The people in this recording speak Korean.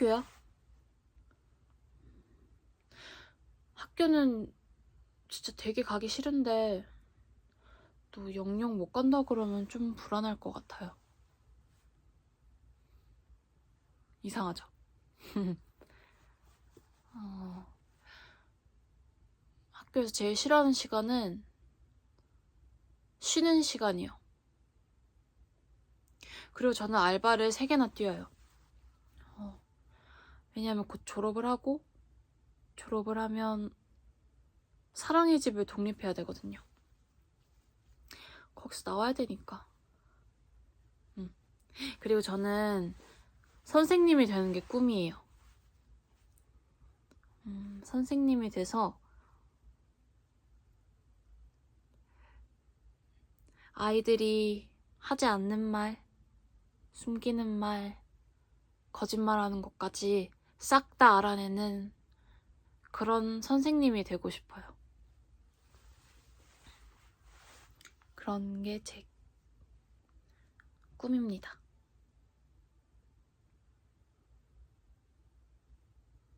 학교야? 학교는 진짜 되게 가기 싫은데 또 영영 못 간다 그러면 좀 불안할 것 같아요. 이상하죠? 어, 학교에서 제일 싫어하는 시간은 쉬는 시간이요. 그리고 저는 알바를 3개나 뛰어요. 어, 왜냐면 곧 졸업을 하고 졸업을 하면 사랑의 집을 독립해야 되거든요. 거기서 나와야 되니까. 음. 그리고 저는 선생님이 되는 게 꿈이에요. 음, 선생님이 돼서 아이들이 하지 않는 말, 숨기는 말, 거짓말하는 것까지 싹 다 알아내는 그런 선생님이 되고 싶어요. 그런 게 제 꿈입니다.